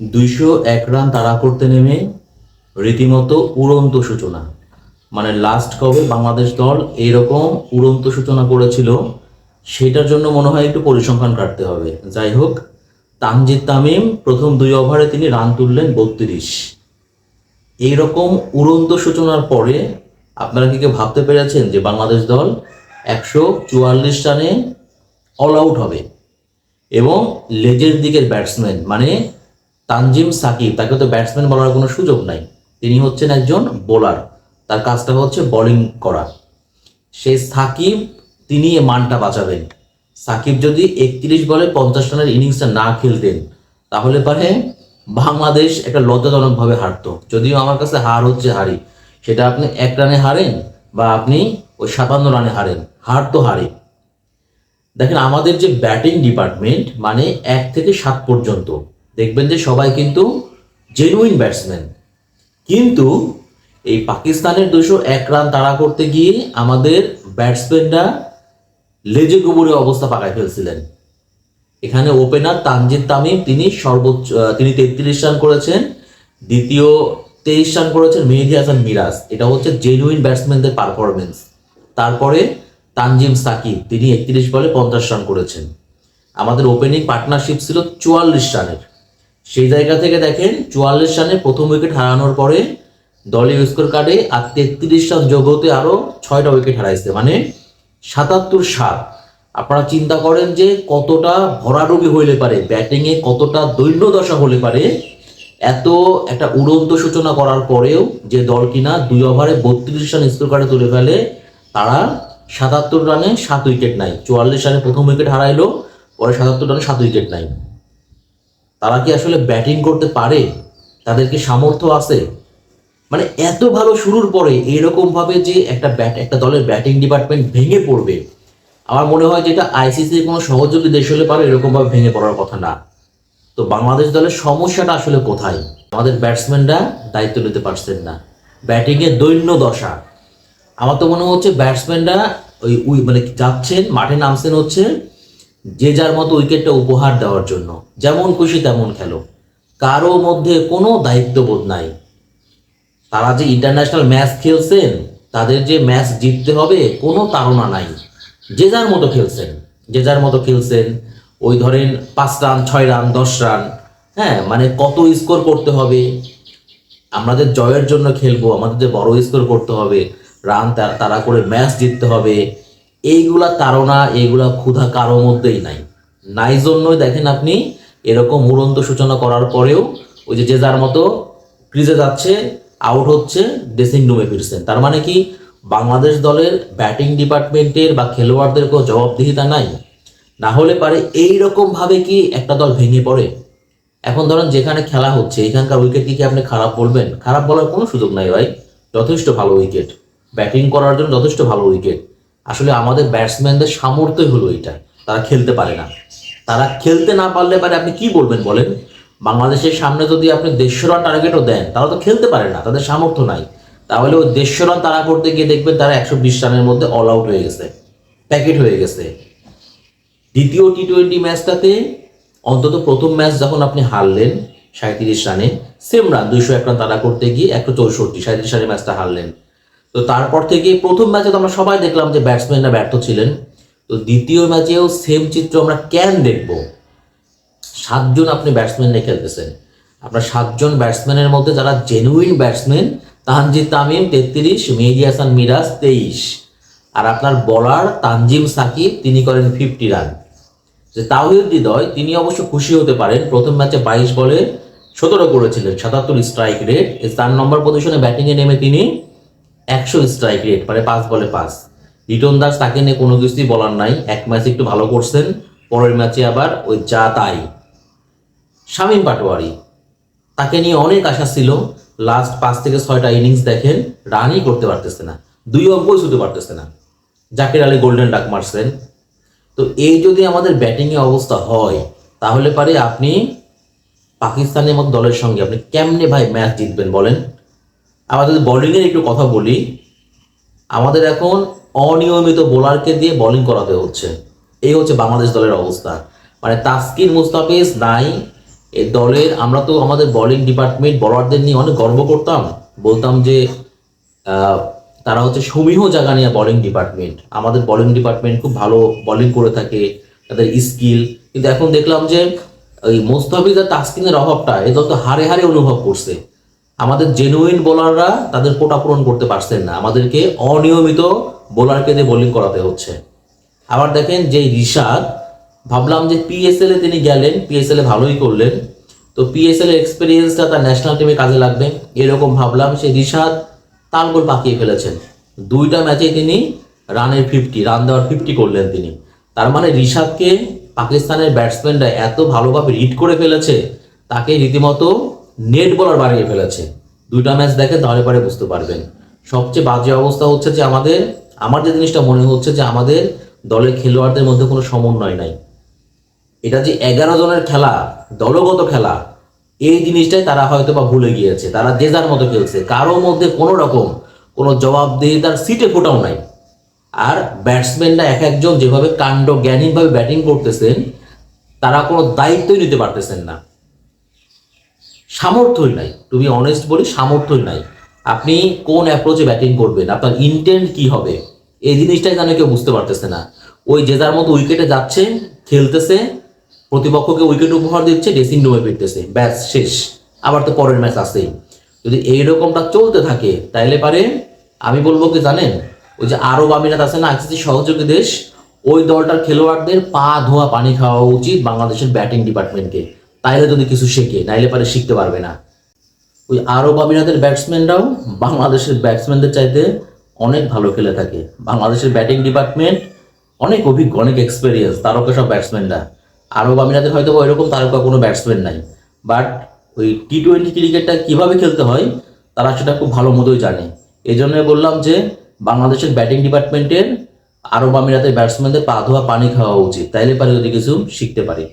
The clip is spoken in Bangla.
দুইশো এক রান তাড়া করতে নেমে রীতিমতো উড়ন্ত সূচনা। মানে লাস্ট কবে বাংলাদেশ দল এইরকম উড়ন্ত সূচনা করেছিল, সেটার জন্য মনে হয় একটু পরিসংখ্যান কাটতে হবে। যাই হোক তামজিদ তামিম প্রথম দুই ওভারে তিনি রান তুললেন বত্রিশ। এইরকম উড়ন্ত সূচনার পরে আপনারা কি কেউ ভাবতে পেরেছেন যে বাংলাদেশ দল একশো চুয়াল্লিশ রানে অল আউট হবে? এবং লেজের দিকের ব্যাটসম্যান মানে তানজিম সাকিব, তাকে তো ব্যাটসম্যান বলার কোনো সুযোগ নাই। তিনি হচ্ছেন একজন বোলার তার কাজটা হচ্ছে বোলিং করা। সেই সাকিব, তিনি মানটা বাঁচাবেন। সাকিব যদি একত্রিশ বলে পঞ্চাশ রানের ইনিংসটা না খেলতেন, তাহলে পারে বাংলাদেশ একটা লজ্জাজনকভাবে হারতো। যদিও আমার কাছে হার হচ্ছে হারি সেটা আপনি এক রানে হারেন বা আপনি ওই সাতান্ন রানে হারেন। হার তো হারে। দেখেন, আমাদের যে ব্যাটিং ডিপার্টমেন্ট মানে এক থেকে সাত পর্যন্ত। দেখবেন যে সবাই কিন্তু জেনুইন ব্যাটসম্যান কিন্তু এই পাকিস্তানের দুশো এক রান তাড়া করতে গিয়ে আমাদের ব্যাটসম্যানরা লেজে গোবরে অবস্থা পাকায় ফেলছিলেন। এখানে ওপেনার তানজিদ তামিম, তিনি সর্বোচ্চ তিনি তেত্রিশ রান করেছেন, দ্বিতীয় তেইশ রান করেছেন মেহেদি হাসান মিরাজ। এটা হচ্ছে জেনুইন ব্যাটসম্যানদের পারফরমেন্স তারপরে তানজিম সাকিব, তিনি একত্রিশ বলে পঞ্চাশ রান করেছেন। আমাদের ওপেনিং পার্টনারশিপ ছিল চুয়াল্লিশ রানের। সেই জায়গা থেকে দেখেন চুয়াল্লিশ রানে প্রথম উইকেট হারানোর পরে দলীয় স্কোর কার্ডে আর তেত্রিশ রান যোগ হতে আরও ছয়টা উইকেট হারাইছে। মানে সাতাত্তর সাত। আপনারা চিন্তা করেন যে কতটা ভরাডুবি হইলে পারে ব্যাটিংয়ে কতটা দৈন্য দশা হলে পারে, এত একটা উড়ন্ত সূচনা করার পরেও যে দল কিনা দুই ওভারে বত্রিশ রান স্কোর কার্ডে তুলে ফেলে, তারা সাতাত্তর রানে সাত উইকেট নাই। চুয়াল্লিশ রানে প্রথম উইকেট হারাইলো, পরে সাতাত্তর রানে সাত উইকেট নাই। তারা কি আসলে ব্যাটিং করতে পারে? তাদের কি সামর্থ্য আছে? মানে এত ভালো শুরুর পরে এইরকম ভাবে যে একটা ব্যাট, একটা দলের ব্যাটিং ডিপার্টমেন্ট ভেঙে পড়বে, আমার মনে হয় যেটা আইসিসির কোনো সহযোগী দেশ হলে পারে এরকম ভাবে ভেঙে পড়ার কথা না। তো বাংলাদেশ দলের সমস্যাটা আসলে কোথায়? আমাদের ব্যাটসম্যানরা দায়িত্ব নিতে পারছেন না। ব্যাটিংয়ে দৈন্য দশা। আমার তো মনে হচ্ছে ব্যাটসম্যানরা ওই উই মানে যাচ্ছেন, মাঠে নামছেন হচ্ছে যে যার মতো উইকেটটা উপহার দেওয়ার জন্য। যেমন খুশি তেমন খেলো। কারও মধ্যে কোনো দায়িত্ববোধ নাই। তারা যে ইন্টারন্যাশনাল ম্যাচ খেলছেন, তাদের যে ম্যাচ জিততে হবে কোনো তাড়না নাই। যে যার মতো খেলছেন, যে যার মতো খেলছেন, ওই ধরেন পাঁচ রান, ছয় রান, দশ রান হ্যাঁ মানে কত স্কোর করতে হবে? আমাদের জয়ের জন্য খেলব, আমাদের যে বড় স্কোর করতে হবে, রান তার, তারা করে ম্যাচ জিততে হবে। এইগুলা তাড়না, এইগুলা ক্ষুধা কারও মধ্যেই নাই। নাই জন্যই দেখেন আপনি, এরকম উড়ন্ত সূচনা করার পরেও ওই যে যে যার মতো ক্রিজে যাচ্ছে আউট হচ্ছে ড্রেসিং রুমে ফিরছেন। তার মানে কি, বাংলাদেশ দলের ব্যাটিং ডিপার্টমেন্টের বা খেলোয়াড়দের কোনো জবাবদিহিতা নাই। না হলে পারে এইরকম ভাবে কি একটা দল ভেঙে পড়ে? এখন ধরেন যেখানে খেলা হচ্ছে, এখানকার উইকেট কি আপনি খারাপ বলবেন? খারাপ বলার কোনো সুযোগ নাই ভাই। যথেষ্ট ভালো উইকেট ব্যাটিং করার জন্য যথেষ্ট ভালো উইকেট আসলে আমাদের ব্যাটসম্যানদের সামর্থ্যই হলো এটা তারা খেলতে পারে না। তারা খেলতে না পারলে পারে আপনি কি বলবেন বলেন? বাংলাদেশের সামনে যদি আপনি দেড়শো রান টার্গেটও দেন, তারা তো খেলতে পারে না, তাদের সামর্থ্য নাই। তাহলে ওই দেড়শো রান তারা করতে গিয়ে দেখবেন তারা একশো বিশ রানের মধ্যে অল আউট হয়ে গেছে প্যাকেট হয়ে গেছে। দ্বিতীয় টি টোয়েন্টি ম্যাচটাতে অন্তত প্রথম ম্যাচ যখন আপনি হারলেন সাঁত্রিশ রানে সেম রান দুইশো এক রান তারা করতে গিয়ে একশো চৌষট্টি সাঁত্রিশ রানের ম্যাচটা হারলেন। তো তারপর থেকে প্রথম ম্যাচে তো আমরা সবাই দেখলাম যে ব্যাটসম্যানরা ব্যর্থ ছিলেন। তো দ্বিতীয় ম্যাচেও সেম চিত্র আমরা কেন দেখব? সাতজন আপনি ব্যাটসম্যান নিয়ে খেলতেছেন। আপনার সাতজন ব্যাটসম্যানের মধ্যে যারা জেনুইন ব্যাটসম্যান তানজিদ তামিম তেত্রিশ, মেহেদি হাসান মিরাজ তেইশ। আর আপনার বলার তানজিম সাকিব, তিনি করেন ফিফটি রান যে তাওহিদ হৃদয়, তিনি অবশ্য খুশি হতে পারেন। প্রথম ম্যাচে বাইশ বলে সতেরো করেছিলেন, সাতাত্তর স্ট্রাইক রেট চার নম্বর পজিশনে ব্যাটিংয়ে নেমে তিনি একশো স্ট্রাইক রেট মানে পাঁচ বলে পাঁচ। রিটন দাস তাকে নিয়ে কোনো কিছুই বলার নাই। এক ম্যাচে একটু ভালো করছেন। পরের ম্যাচে আবার ওই যা তাই। শামীম পাটোয়ারি, তাকে নিয়ে অনেক আশা ছিল। লাস্ট পাঁচ থেকে ছয়টা ইনিংস দেখেন রানই করতে পারতেছে না। দুই অঙ্কই ছুতে পারতেছে না। জাকির আলী গোল্ডেন ডাক মারছেন। তো এই যদি আমাদের ব্যাটিংয়ে অবস্থা হয়, তাহলে পারে আপনি পাকিস্তানের মতো দলের সঙ্গে আপনি কেমনে ভাই ম্যাচ জিতবেন বলেন? আমাদের বোলিংয়ের একটু কথা বলি, আমাদের এখন অনিয়মিত বোলারকে দিয়ে বোলিং করাতে হচ্ছে। এই হচ্ছে বাংলাদেশ দলের অবস্থা। মানে তাস্কির মুস্তাফিজ নাই এই দলের আমরা তো আমাদের বোলিং ডিপার্টমেন্ট বলারদের নিয়ে অনেক গর্ব করতাম। বলতাম যে তারা হচ্ছে সমীহ জায়গা নিয়ে বোলিং ডিপার্টমেন্ট আমাদের বোলিং ডিপার্টমেন্ট খুব ভালো বোলিং করে থাকে, তাদের স্কিল কিন্তু এখন দেখলাম যে ওই মোস্তাফিজ আর তাসকিনের অভাবটা, এ দল তো হারে হারে অনুভব করছে। আমাদের জেনুইন বোলাররা তাদের কোটা পূরণ করতে পারছেন না। আমাদেরকে অনিয়মিত বোলারকে দিয়ে বোলিং করাতে হচ্ছে। আবার দেখেন যে রিশাদ, ভাবলাম যে পিএসএল এ তিনি গেলেন পিএসএল এ ভালোই করলেন। তো পিএসএল এর এক্সপিরিয়েন্সটা তার ন্যাশনাল টিমে কাজে লাগবে। এরকম ভাবলাম সে রিশাদ তালগোল পাকিয়ে ফেলেছেন। দুইটা ম্যাচে তিনি রানের ফিফটি রান দেওয়ার ফিফটি করলেন তিনি। তার মানে রিশাদকে পাকিস্তানের ব্যাটসম্যানরা এত ভালোভাবে রিড করে ফেলেছে তাকে রীতিমতো নেট বলার বানিয়ে ফেলেছে। দুইটা ম্যাচ দেখে তাহলে পরে বুঝতে পারবেন। সবচেয়ে বাজে অবস্থা হচ্ছে যে আমাদের, আমার যে জিনিসটা মনে হচ্ছে যে আমাদের দলের খেলোয়াড়দের মধ্যে কোনো সমন্বয় নাই। এটা যে এগারো জনের খেলা, দলগত খেলা, এই জিনিসটাই তারা হয়তো বা ভুলে গিয়েছে। তারা যে যার মতো খেলছে কারও মধ্যে কোনো রকম কোনো জবাবদিহিতার সিটে ফোটাও নাই। আর ব্যাটসম্যানরা এক একজন যেভাবে কাণ্ড জ্ঞানীভাবে ব্যাটিং করতেছেন, তারা কোনো দায়িত্বই নিতে পারতেছেন না। সামর্থ্যই নাই। টু বি অনেস্ট বলি, সামর্থ্যই নাই। আপনি কোন অ্যাপ্রোচে ব্যাটিং করবেন? আপনার ইন্টেন্ট কি হবে? এই জিনিসটাই যেন কেউ বুঝতে পারতেছে না। ওই যে যার মতো উইকেটে যাচ্ছে, খেলতেছে, প্রতিপক্ষকে উইকেট উপহার দিচ্ছে ড্রেসিং রুমে ফিরতেছে। ব্যাস, শেষ। আবার তো পরের ম্যাচ আসেই যদি এইরকমটা চলতে থাকে, তাইলে পারে, আমি বলব কি জানেন? ওই যে আরব আমিরাত আছে না, আইসিসি সহযোগী দেশ, ওই দলটার খেলোয়াড়দের পা ধোয়া পানি খাওয়া উচিত বাংলাদেশের ব্যাটিং ডিপার্টমেন্টকে তাইলে যদি কিছু শেখে, নাইলে পারে শিখতে পারবে না। ওই আরব আমিরাতের ব্যাটসম্যানরাও বাংলাদেশের ব্যাটসম্যানদের চাইতে অনেক ভালো খেলে থাকে। বাংলাদেশের ব্যাটিং ডিপার্টমেন্ট অনেক অভিজ্ঞ, অনেক এক্সপিরিয়েন্স তারকা সব ব্যাটসম্যানরা আরব আমিরাতের হয়তো এরকম তারকা কোনো ব্যাটসম্যান নাই। বাট ওই টি টোয়েন্টি ক্রিকেটটা কীভাবে খেলতে হয়, তারা সেটা খুব ভালো মতোই জানে। এই জন্য বললাম যে, বাংলাদেশের ব্যাটিং ডিপার্টমেন্টের আরব আমিরাতের ব্যাটসম্যানদের পা ধোয়া, পানি খাওয়া উচিত। তাইলে পারে যদি কিছু শিখতে পারি।